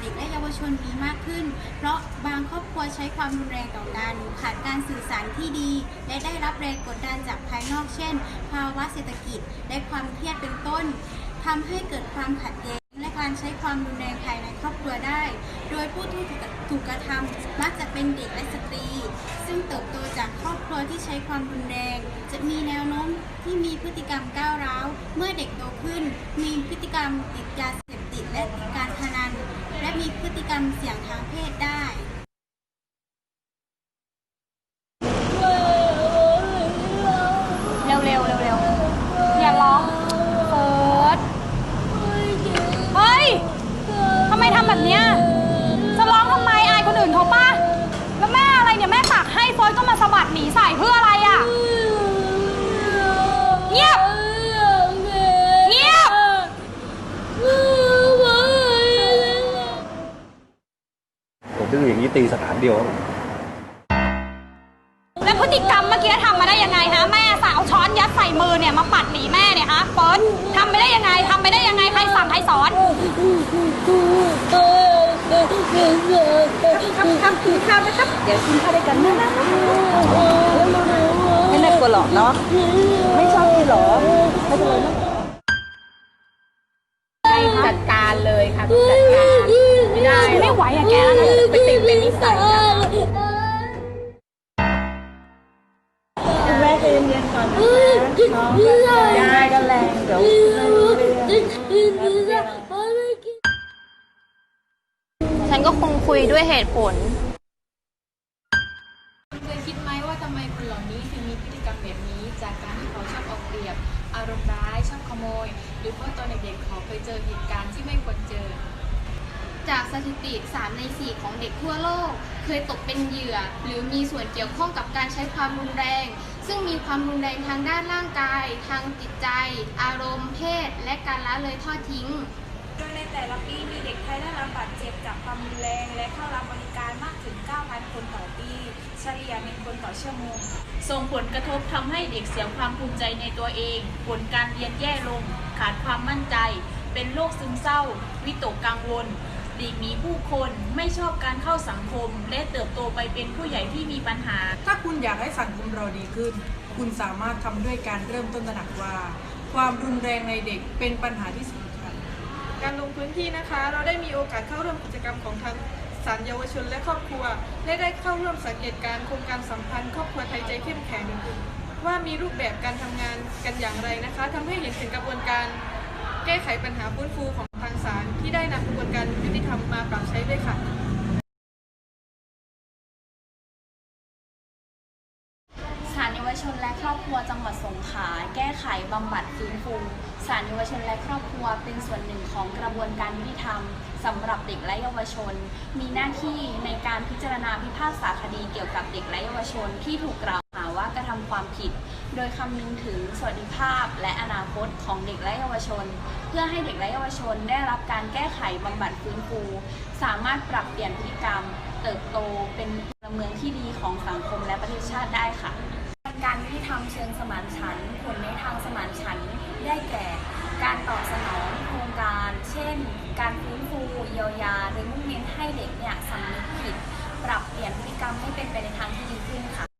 เด็กและเยาวชนมีมากขึ้น เพราะบางครอบครัวใช้ความรุนแรงต่อกันขาดการสื่อสารที่ดี และได้รับแรงกดดันจากภายนอกเช่น ภาวะเศรษฐกิจและความเครียดเป็นต้นทำให้เกิดความขัดแย้งและการใช้ความรุนแรงภายในครอบครัวได้ โดยผู้ที่ถูกกระทำมักจะเป็นเด็กและสตรี ซึ่งเติบโตจากครอบครัวที่ใช้ความรุนแรง จะมีแนวโน้มที่มีพฤติกรรมก้าวร้าว เมื่อเด็กโตขึ้น มีพฤติกรรมติดยาเสพติดและติดการพนัน และมีพฤ ติกรรมเสี่ยงทางเพศได้ ดื้ออย่างนี้ตีสถานเดียวแล้วพฤติกรรมเมื่อกี้ทำมาได้ยังไงฮะแม่สาวช้อนยัดใส่มือเนี่ยมาปัดหนีแม่เนี่ยฮะเฟิร์สทำไปได้ยังไงทำไปได้ยังไงใครสั่งใครสอนครับครับกินข้าวนะครับเดี๋ยวกินข้าวด้วยกันนะไม่น่ากลัวหรอกเนาะไม่ชอบกินหรอไม่เป็นไรนะจัดการเลยค่ะต้องจัดการ ไม่ได้ไม่ไหวอะแกแล้วนะไปติดเป็นนิสัยนะคะคุณแม่ใจเย็นๆก่อนนะคะน้องก็ยายก็แรงเดี๋ยวเรื่องฉันก็คงคุยด้วยเหตุผลเคยคิดไหมว่าทำไมคนเหล่านี้ถึงมีพฤติกรรมแบบนี้ จากการที่เขาชอบเอาเปรียบ อารมณ์ร้ายชอบขโมย หรือเพราะตอนเด็กๆเขาเคยเจอเหตุการณ์ที่ไม่ควรเจอ จากสถิติ 3 ใน 4 ของเด็กทั่วโลก เคยตกเป็นเหยื่อ หรือมีส่วนเกี่ยวข้องกับการใช้ความรุนแรง ซึ่งมีความรุนแรงทางด้านร่างกาย ทางจิตใจ อารมณ์เพศ และการละเลยทอดทิ้ง โดยในแต่ละปีมีเด็กไทยได้รับบาดเจ็บจากความรุนแรง และเข้ารับบริการมากถึง 9,000 คนต่อปี เฉลี่ย1คนต่อชั่วโมง ส่งผลกระทบทำให้เด็กเสียความภูมิใจในตัวเอง ผลการเรียนแย่ลง ขาดความมั่นใจ เป็นโรคซึมเศร้า วิตกกังวล หลีกหนีผู้คนไม่ชอบการเข้าสังคม และเติบโตไปเป็นผู้ใหญ่ที่มีปัญหา ถ้าคุณอยากให้สังคมเราดีขึ้น คุณสามารถทำด้วยการเริ่มต้นตระหนักว่า ความรุนแรงในเด็กเป็นปัญหาที่สำคัญ การลงพื้นที่นะคะ เราได้มีโอกาสเข้าร่วมกิจกรรมของทางสารเยาวชนและครอบครัวและได้เข้าร่วมสังเกตการณ์โครงการสัมพันธ์ ครอบครัวไทยใจเข้มแข็ง ว่ามีรูปแบบการทำงานกันอย่างไรนะคะทำให้เห็นถึงกระบวนการ แก้ไขปัญหาฟื้นฟูของทางศาลที่ได้นำ ด้วยค่ะสารเยาวชนและครอบครัวจังหวัดสงขลาแก้ไขบำบัดฟื้นฟูสารเยาวชนและครอบครัวเป็นส่วนหนึ่งของกระบวนการยุติธรรมสำหรับเด็กและเยาวชน มีหน้าที่ในการพิจารณาพิพากษาคดีเกี่ยวกับเด็กและเยาวชนที่ถูกกล่าวหาว่ากระทำความผิด โดยคำนึงถึงสวัสดิภาพและอนาคตของเด็กและเยาวชน เพื่อให้เด็กและเยาวชนได้รับการแก้ไขบำบัดฟื้นฟู สามารถปรับเปลี่ยนพฤติกรรม เติบโตเป็นพลเมืองที่ดีของสังคมและประเทศชาติได้ค่ะ การยุติธรรมเชิงสมานฉันท์ผลในทางสมานฉันท์ได้แก่ การตอบสนองโครงการ เช่น การฟื้นฟูเยียวยาโดยมุ่งเน้นให้เด็กเนี่ยสำนึกผิด ปรับเปลี่ยนพฤติกรรมให้เป็นไปในทางที่ดีขึ้นค่ะ